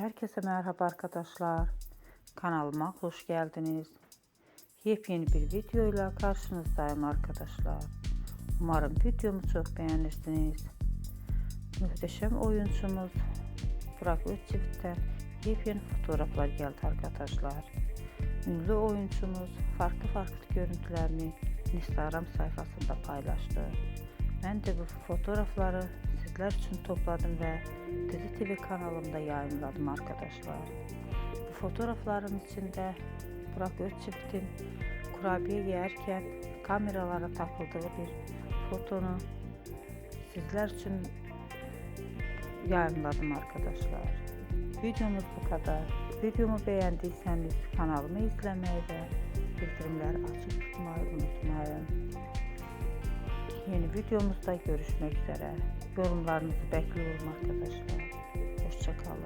Herkese merhaba arkadaşlar. Kanalıma hoş geldiniz. Yepyeni bir videoyla karşınızdayım arkadaşlar. Umarım videomu çok beğenirsiniz. Muhteşem oyuncumuz Burak Özçivit'ten yepyeni fotoğraflar geldi arkadaşlar. Ünlü oyuncumuz farklı farklı görüntülerini Instagram sayfasında paylaştı. Ben de bu fotoğrafları sizler için topladım ve Dizi TV kanalımda yayınladım arkadaşlar. Bu fotoğrafların içinde Burak Özçivit'in kurabiye yerken kameralara takıldığı bir fotonu sizler için yayınladım arkadaşlar. Videomuz bu kadar. Videomu beğendiyseniz kanalımı izlemeyi ve bildirimleri açık tutmayı. Yeni videomuzda görüşmek üzere. Yorumlarınızı bekliyorum arkadaşlar. Hoşçakalın.